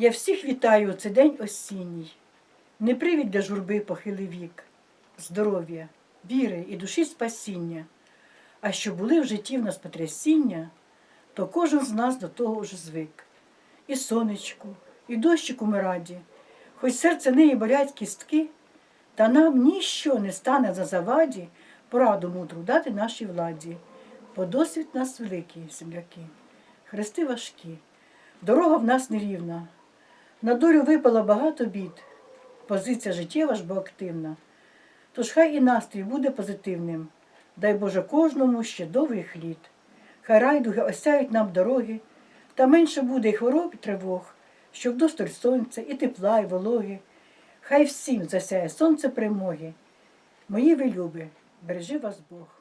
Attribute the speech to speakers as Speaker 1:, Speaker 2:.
Speaker 1: Я всіх вітаю у цей день осінній. Не привід для журби похилий вік, здоров'я, віри і душі спасіння. А що були в житті в нас потрясіння, то кожен з нас до того вже звик. І сонечку, і дощику ми раді, хоч серце неї болять кістки, та нам ніщо не стане за заваді пораду мудру дати нашій владі. Бо досвід нас великий, земляки, хрести важкі, дорога в нас нерівна. На долю випало багато бід, позиція життєва ж бо активна. Тож хай і настрій буде позитивним. Дай Боже кожному ще довгих літ. Хай райдуги осяють нам дороги, та менше буде і хвороб, і тривог, щоб досталь сонця, і тепла, і вологи. Хай всім засяє сонце перемоги. Мої ви люби, бережи вас Бог.